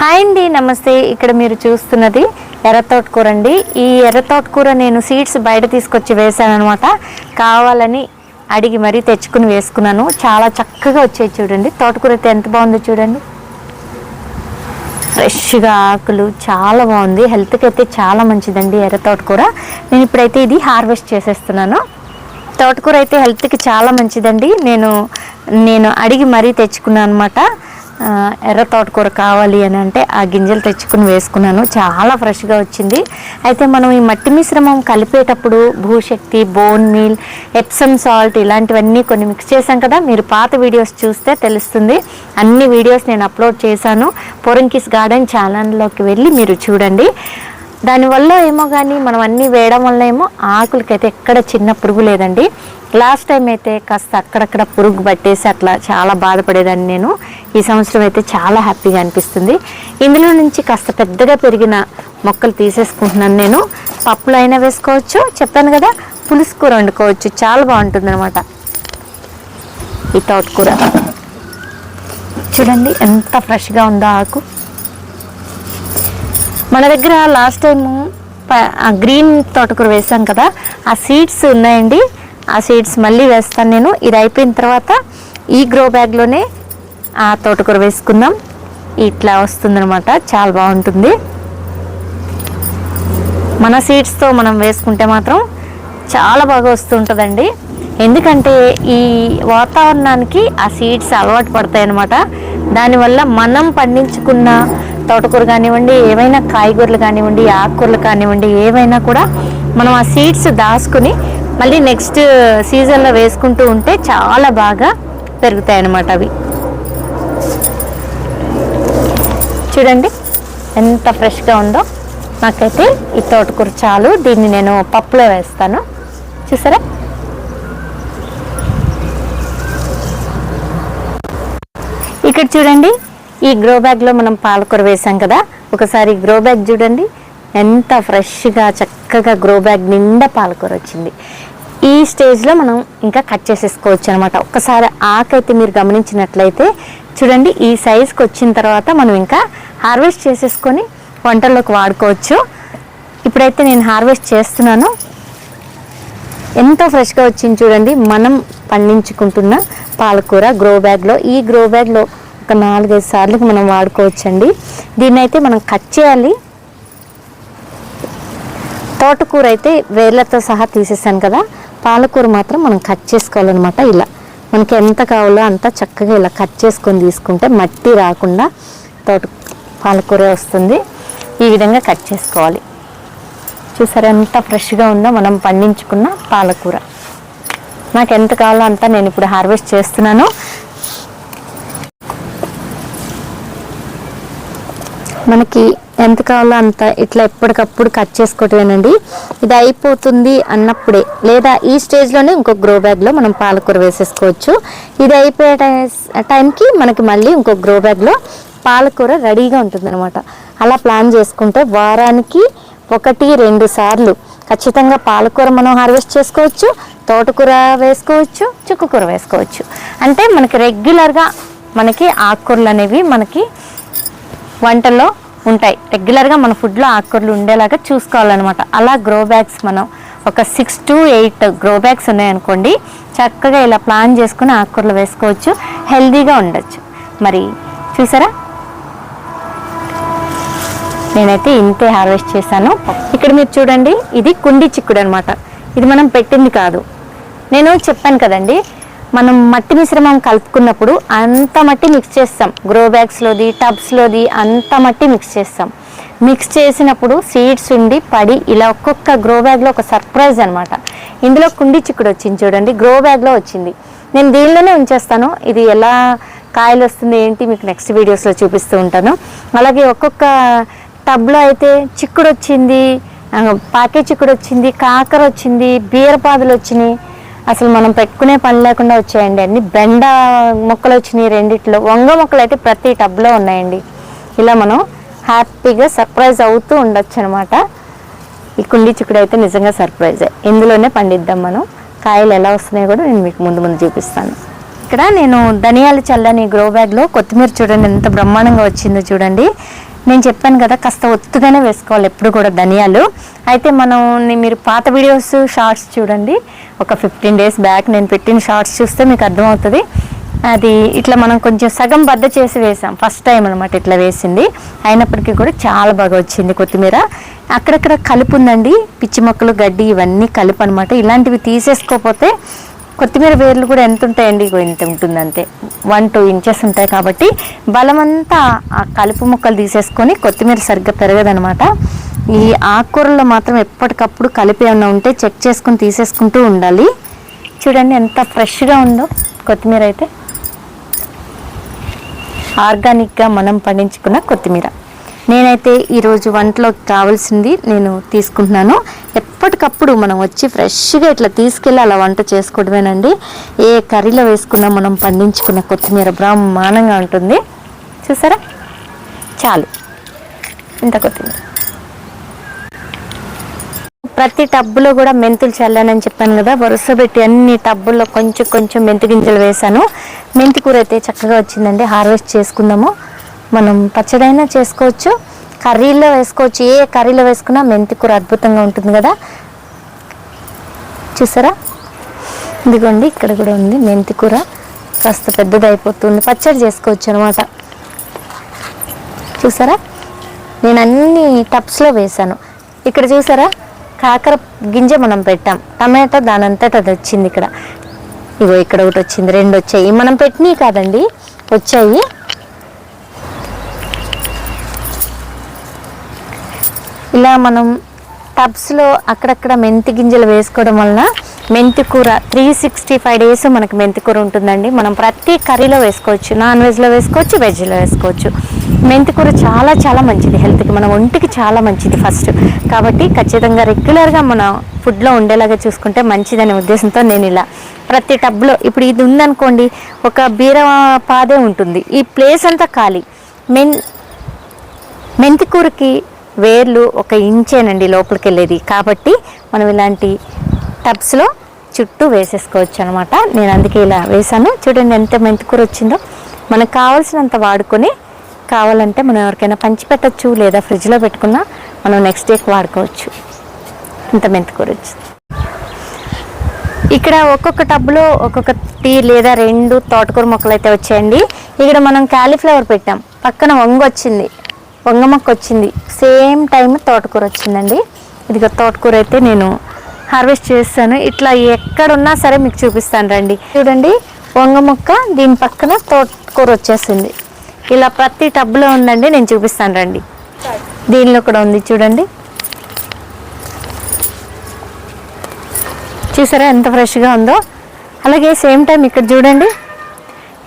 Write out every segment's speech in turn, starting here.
Hi అండి నమస్తే. ఇక్కడ మీరు చూస్తున్నది ఎర్ర తోటకూర అండి ఈ ఎర్ర తోటకూర నేను సీడ్స్ బయట తీసుకొచ్చి వేసాను అనమాట కావాలని అడిగి మరీ తెచ్చుకుని వేసుకున్నాను. చాలా చక్కగా వచ్చాయి చూడండి. తోటకూర అయితే ఎంత బాగుందో చూడండి. ఫ్రెష్గా ఆకులు చాలా బాగుంది. హెల్త్కి అయితే చాలా మంచిదండి ఎర్ర తోటకూర. నేను ఇప్పుడైతే ఇది హార్వెస్ట్ చేసేస్తున్నాను. తోటకూర అయితే హెల్త్కి చాలా మంచిదండి. నేను నేను అడిగి మరీ తెచ్చుకున్నాను అనమాట ఎర్ర తోటకూర కావాలి అని అంటే ఆ గింజలు తెచ్చుకుని వేసుకున్నాను. చాలా ఫ్రెష్గా వచ్చింది. అయితే మనం ఈ మట్టి మిశ్రమం కలిపేటప్పుడు భూశక్తి బోన్ మీల్ ఎప్సమ్ సాల్ట్ ఇలాంటివన్నీ కొన్ని మిక్స్ చేశాం కదా. మీరు పాత వీడియోస్ చూస్తే తెలుస్తుంది. అన్ని వీడియోస్ నేను అప్లోడ్ చేశాను. పొరంకిస్ గార్డెన్ ఛానల్లోకి వెళ్ళి మీరు చూడండి. దానివల్ల ఏమో కానీ మనం అన్నీ వేయడం వల్ల ఏమో ఆకులకైతే ఎక్కడ చిన్న పురుగు లేదండి. లాస్ట్ టైం అయితే కాస్త అక్కడక్కడ పురుగు పట్టేసి అట్లా చాలా బాధపడేదాన్ని నేను. ఈ సంవత్సరం అయితే చాలా హ్యాపీగా అనిపిస్తుంది. ఇందులో నుంచి కాస్త పెద్దగా పెరిగిన మొక్కలు తీసేసుకుంటున్నాను నేను. పప్పులు అయినా వేసుకోవచ్చు చెప్పాను కదా పులుసు కూర వండుకోవచ్చు. చాలా బాగుంటుంది అనమాట ఈ తోటకూర. చూడండి ఎంత ఫ్రెష్గా ఉందో ఆకు. మన దగ్గర లాస్ట్ టైం గ్రీన్ తోటకూర వేసాం కదా ఆ సీడ్స్ ఉన్నాయండి. ఆ సీడ్స్ మళ్ళీ వేస్తాను నేను. ఇది అయిపోయిన తర్వాత ఈ గ్రో బ్యాగ్లోనే ఆ తోటకూర వేసుకుందాం. ఇట్లా వస్తుందనమాట చాలా బాగుంటుంది. మన సీడ్స్తో మనం వేసుకుంటే మాత్రం చాలా బాగా వస్తుంటుందండి. ఎందుకంటే ఈ వాతావరణానికి ఆ సీడ్స్ అలవాటు పడతాయి అన్నమాట దానివల్ల మనం పండించుకున్న తోటకూర కానివ్వండి ఏవైనా కాయగూరలు కానివ్వండి ఆకుకూరలు కానివ్వండి ఏవైనా కూడా మనం ఆ సీడ్స్ దాచుకుని మళ్ళీ నెక్స్ట్ సీజన్లో వేసుకుంటూ ఉంటే చాలా బాగా పెరుగుతాయి అన్నమాట అవి. చూడండి ఎంత ఫ్రెష్గా ఉందో. నాకైతే ఈ తోటకూర చాలు. దీన్ని నేను పప్పులో వేస్తాను. చూసారా? ఇక్కడ చూడండి. ఈ గ్రో బ్యాగ్లో మనం పాలకూర వేసాం కదా. ఒకసారి గ్రో బ్యాగ్ చూడండి. ఎంత ఫ్రెష్గా చక్కగా గ్రో బ్యాగ్ నిండా పాలకూర వచ్చింది. ఈ స్టేజ్లో మనం ఇంకా కట్ చేసేసుకోవచ్చు అనమాట ఒక్కసారి ఆకైతే మీరు గమనించినట్లయితే చూడండి ఈ సైజ్కి వచ్చిన తర్వాత మనం ఇంకా హార్వెస్ట్ చేసేసుకొని వంటల్లోకి వాడుకోవచ్చు. ఇప్పుడైతే నేను హార్వెస్ట్ చేస్తున్నాను. ఎంతో ఫ్రెష్గా వచ్చింది చూడండి. మనం పండించుకుంటున్న పాలకూర గ్రో బ్యాగ్లో ఈ గ్రో బ్యాగ్లో ఒక నాలుగైదు సార్లు మనం వాడుకోవచ్చండి. దీన్ని అయితే మనం కట్ చేయాలి. తోటకూర అయితే వేర్లతో సహా తీసేసాను కదా పాలకూర మాత్రం మనం కట్ చేసుకోవాలన్నమాట ఇలా. మనకి ఎంత కావాలో అంత చక్కగా ఇలా కట్ చేసుకొని తీసుకుంటే మట్టి రాకుండా తోట పాలకూర వస్తుంది. ఈ విధంగా కట్ చేసుకోవాలి. చూసారా ఎంత ఫ్రెష్గా ఉందో మనం పండించుకున్న పాలకూర. నాకు ఎంత కావాలో అంతా నేను ఇప్పుడు హార్వెస్ట్ చేస్తున్నాను. మనకి ఎంత కావాలో అంత ఇట్లా ఎప్పటికప్పుడు కట్ చేసుకోవటమేనండి. ఇది అయిపోతుంది అన్నప్పుడే లేదా ఈ స్టేజ్లోనే ఇంకో గ్రో బ్యాగ్లో మనం పాలకూర వేసేసుకోవచ్చు. ఇది అయిపోయే టై- టైంకి మనకి మళ్ళీ ఇంకో గ్రో బ్యాగ్లో పాలకూర రెడీగా ఉంటుంది అలా ప్లాన్ చేసుకుంటే వారానికి ఒకటి రెండు సార్లు ఖచ్చితంగా పాలకూర మనం హార్వెస్ట్ చేసుకోవచ్చు తోటకూర వేసుకోవచ్చు చుక్కకూర వేసుకోవచ్చు. అంటే మనకి రెగ్యులర్గా మనకి ఆకుకూరలు అనేవి మనకి వంటల్లో ఉంటాయి. రెగ్యులర్గా మన ఫుడ్లో ఆకుకూరలు ఉండేలాగా చూసుకోవాలన్నమాట. అలా గ్రో బ్యాగ్స్ మనం ఒక six to eight grow bags ఉన్నాయనుకోండి చక్కగా ఇలా ప్లాన్ చేసుకుని ఆకుకూరలు వేసుకోవచ్చు. హెల్దీగా ఉండొచ్చు. మరి చూసారా? నేనైతే ఇంతే హార్వెస్ట్ చేశాను. ఇక్కడ మీరు చూడండి ఇది కుండి చిక్కుడు అనమాట ఇది మనం పెట్టింది కాదు. నేను చెప్పాను కదండి మనం మట్టి మిశ్రమం కలుపుకున్నప్పుడు అంత మట్టి మిక్స్ చేస్తాం. గ్రో బ్యాగ్స్లోది టబ్స్లోది అంత మట్టి మిక్స్ చేస్తాం. మిక్స్ చేసినప్పుడు సీడ్స్ ఉండి పడి ఇలా ఒక్కొక్క గ్రో బ్యాగ్లో ఒక సర్ప్రైజ్ అనమాట ఇందులో కుండి చిక్కుడు వచ్చింది చూడండి గ్రో బ్యాగ్లో వచ్చింది. నేను దీనిలోనే ఉంచేస్తాను. ఇది ఎలా కాయలు వస్తుంది ఏంటి మీకు నెక్స్ట్ వీడియోస్లో చూపిస్తూ ఉంటాను. అలాగే ఒక్కొక్క టబ్లో అయితే చిక్కుడు వచ్చింది పాకే చిక్కుడు వచ్చింది కాకర వచ్చింది బీరపాదులు వచ్చినాయి. అసలు మనం పెట్టుకునే పని లేకుండా వచ్చాయండి. అన్ని బెండ మొక్కలు వచ్చినాయి రెండిట్లో. వంగ మొక్కలు అయితే ప్రతి టబ్లో ఉన్నాయండి. ఇలా మనం హ్యాపీగా సర్ప్రైజ్ అవుతూ ఉండొచ్చు అనమాట ఈ కుండి చిక్కుడు అయితే నిజంగా సర్ప్రైజే. ఇందులోనే పండిద్దాం మనం. కాయలు ఎలా వస్తున్నాయో కూడా నేను మీకు ముందు ముందు చూపిస్తాను. ఇక్కడ నేను ధనియాలు చల్లని గ్రో బ్యాగ్లో కొత్తిమీర చూడండి ఎంత బ్రహ్మాండంగా వచ్చిందో చూడండి. నేను చెప్పాను కదా కాస్త ఒత్తుగానే వేసుకోవాలి ఎప్పుడు కూడా ధనియాలు. అయితే మనం మీరు పాత వీడియోస్ షార్ట్స్ చూడండి. ఒక ఫిఫ్టీన్ డేస్ బ్యాక్ నేను పెట్టిన షార్ట్స్ చూస్తే మీకు అర్థమవుతుంది. అది ఇట్లా మనం కొంచెం సగం బద్ద చేసి వేసాం. ఫస్ట్ టైం అనమాట ఇట్లా వేసింది. అయినప్పటికీ కూడా చాలా బాగా వచ్చింది కొత్తిమీర. అక్కడక్కడ కలుపు ఉందండి. పిచ్చి మొక్కలు గడ్డి ఇవన్నీ కలుపు అనమాట ఇలాంటివి తీసేసుకోకపోతే కొత్తిమీర వేర్లు కూడా ఎంత ఉంటాయండి? ఎంత ఇంత ఉంటుంది అంతే వన్ టూ ఇంచెస్ ఉంటాయి కాబట్టి బలమంతా ఆ కలుపు మొక్కలు తీసేసుకొని కొత్తిమీర సరిగ్గా పెరగదనమాట. ఈ ఆకుకూరల్లో మాత్రం ఎప్పటికప్పుడు కలిపి ఏమన్నా ఉంటే చెక్ చేసుకుని తీసేసుకుంటూ ఉండాలి. చూడండి ఎంత ఫ్రెష్గా ఉందో కొత్తిమీర అయితే. ఆర్గానిక్గా మనం పండించుకున్న కొత్తిమీర. నేనైతే ఈరోజు వంటలోకి కావాల్సింది నేను తీసుకుంటున్నాను. ఎప్పటికప్పుడు మనం వచ్చి ఫ్రెష్గా ఇట్లా తీసుకెళ్ళి అలా వంట చేసుకోవడమేనండి. ఏ కర్రీలో వేసుకున్నా మనం పండించుకున్న కొత్తిమీర బ్రహ్మాండంగా ఉంటుంది. చూసారా? చాలు. ఇంత కొత్తిమీర. ప్రతి టబ్బులో కూడా మెంతులు చల్లానని చెప్పాను కదా వరుస పెట్టి అన్ని టబ్బుల్లో కొంచెం కొంచెం మెంతి గింజలు వేసాను మెంతి కూర అయితే చక్కగా వచ్చిందండి. హార్వెస్ట్ చేసుకుందాము. మనం పచ్చడైనా చేసుకోవచ్చు. కర్రీలో వేసుకోవచ్చు. ఏ కర్రీలో వేసుకున్నా మెంతి కూర అద్భుతంగా ఉంటుంది కదా. చూసారా? ఇదిగోండి ఇక్కడ కూడా ఉంది మెంతి కూర. కాస్త పెద్దది అయిపోతుంది పచ్చడి చేసుకోవచ్చు అనమాట చూసారా? నేను అన్ని టప్స్లో వేసాను ఇక్కడ చూసారా? కాకర గింజ మనం పెట్టాం. టమాటా దానంతట అది వచ్చింది ఇక్కడ. ఇగో ఇక్కడ ఒకటి వచ్చింది. రెండు వచ్చాయి. మనం పెట్టినవి కాదండి. వచ్చాయి. ఇలా మనం టబ్స్లో అక్కడక్కడ మెంతి గింజలు వేసుకోవడం వలన మెంతి కూర త్రీ సిక్స్టీ ఫైవ్ డేస్ మనకి మెంతి కూర ఉంటుందండి. మనం ప్రతి కర్రీలో వేసుకోవచ్చు నాన్ వెజ్లో వేసుకోవచ్చు వెజ్లో వేసుకోవచ్చు. మెంతి కూర చాలా చాలా మంచిది. హెల్త్కి మన ఒంటికి చాలా మంచిది ఫస్ట్ కాబట్టి ఖచ్చితంగా రెగ్యులర్గా మన ఫుడ్లో ఉండేలాగా చూసుకుంటే మంచిదనే ఉద్దేశంతో నేను ఇలా ప్రతి టబ్లో ఇప్పుడు ఇది ఉందనుకోండి ఒక బీర పాదే ఉంటుంది. ఈ ప్లేస్ అంతా ఖాళీ. మెన్ మెంతి కూరకి వేర్లు ఒక ఇంచేనండి లోపలికి వెళ్ళేది కాబట్టి మనం ఇలాంటి టబ్స్లో చుట్టూ వేసేసుకోవచ్చు అనమాట నేను అందుకే ఇలా వేసాను చూడండి ఎంత మెంతి కూర వచ్చిందో. మనకు కావాల్సినంత వాడుకొని కావాలంటే మనం ఎవరికైనా పంచిపెట్టచ్చు లేదా ఫ్రిడ్జ్లో పెట్టుకున్నా మనం నెక్స్ట్ డేకి వాడుకోవచ్చు. ఇంత మెంతి కూర వచ్చింది. ఇక్కడ ఒక్కొక్క టబ్లో ఒక్కొక్కటి లేదా రెండు తోటకూర మొక్కలు అయితే వచ్చాయండి. ఇక్కడ మనం క్యాలీఫ్లవర్ పెట్టాం. పక్కన వంగు వచ్చింది వంగ మొక్క వచ్చింది సేమ్ టైం తోటకూర వచ్చిందండి ఇదిగో తోటకూర అయితే నేను హార్వెస్ట్ చేస్తాను. ఇట్లా ఎక్కడున్నా సరే మీకు చూపిస్తాను రండి. చూడండి వంగ మొక్క దీని పక్కన తోటకూర వచ్చేసింది ఇలా ప్రతి టబ్లో ఉందండి నేను చూపిస్తాను రండి. దీనిలో కూడా ఉంది చూడండి. చూసారా ఎంత ఫ్రెష్గా ఉందో? అలాగే సేమ్ టైం ఇక్కడ చూడండి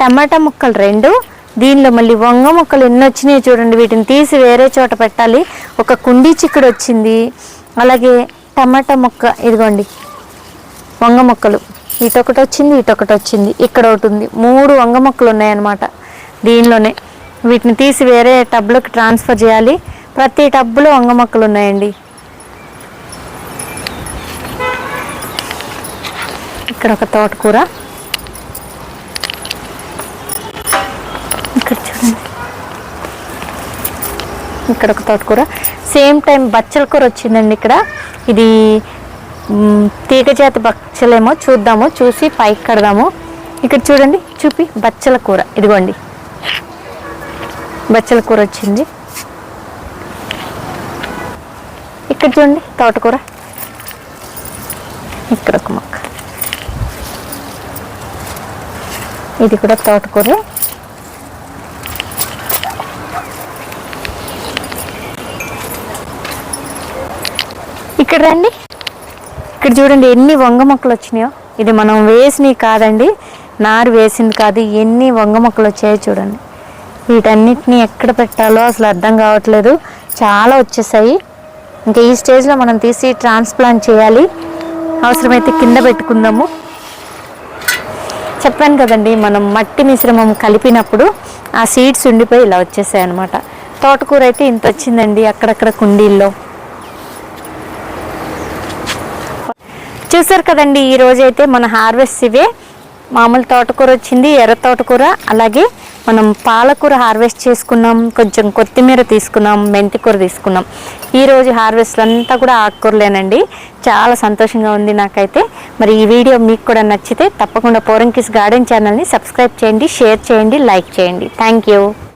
టమాటా ముక్కలు రెండు దీనిలో మళ్ళీ వంగ మొక్కలు ఎన్ని వచ్చినాయి చూడండి. వీటిని తీసి వేరే చోట పెట్టాలి. ఒక కుండీ చిక్కుడు వచ్చింది. అలాగే టమాటా మొక్క ఇదిగోండి. వంగ మొక్కలు. ఇటొకటి వచ్చింది ఇటొకటి వచ్చింది. ఇక్కడ ఒకటి ఉంది. మూడు వంగ మొక్కలు ఉన్నాయన్నమాట దీనిలోనే. వీటిని తీసి వేరే టబ్లోకి ట్రాన్స్ఫర్ చేయాలి. ప్రతి టబ్లో వంగ మొక్కలు ఉన్నాయండి. ఇక్కడ ఒక తోటకూర ఇక్కడ చూడండి ఇక్కడ ఒక తోటకూర. సేమ్ టైం బచ్చల కూర వచ్చిందండి ఇక్కడ. ఇది తీగజాతి బచ్చలేమో చూద్దాము చూసి పైకి కడదాము. ఇక్కడ చూడండి చూపి బచ్చల కూర. ఇదిగోండి. బచ్చల కూర వచ్చింది. ఇక్కడ చూడండి తోటకూర. ఇక్కడ ఒక మొక్క. ఇది కూడా తోటకూర ఇక్కడ రండి. ఇక్కడ చూడండి ఎన్ని వంగ మొక్కలు వచ్చినాయో. ఇది మనం వేసినవి కాదండి నారు వేసింది కాదు ఎన్ని వంగ మొక్కలు వచ్చాయో చూడండి. వీటన్నిటిని ఎక్కడ పెట్టాలో అసలు అర్థం కావట్లేదు. చాలా వచ్చేసాయి. ఇంకా ఈ స్టేజ్లో మనం తీసి ట్రాన్స్ప్లాంట్ చేయాలి. అవసరమైతే కింద పెట్టుకుందాము. చెప్పాను కదండి మనం మట్టి మిశ్రమం కలిపినప్పుడు ఆ సీడ్స్ ఉండిపోయి ఇలా వచ్చేసాయి అనమాట తోటకూర అయితే ఇంత వచ్చిందండి అక్కడక్కడ కుండీల్లో. చూసారు కదండి ఈ అయితే మన హార్వెస్ట్ ఇవే. మామూలు తోటకూర వచ్చింది ఎర్ర తోటకూర అలాగే మనం పాలకూర హార్వెస్ట్ చేసుకున్నాం కొంచెం కొత్తిమీర తీసుకున్నాం మెంతికూర తీసుకున్నాం. ఈరోజు హార్వెస్ట్లు అంతా కూడా ఆకుకూరలేనండి. చాలా సంతోషంగా ఉంది నాకైతే. మరి ఈ వీడియో మీకు కూడా నచ్చితే తప్పకుండా పోరంకిస్ గార్డెన్ ఛానల్ని సబ్స్క్రైబ్ చేయండి షేర్ చేయండి లైక్ చేయండి. Thank you.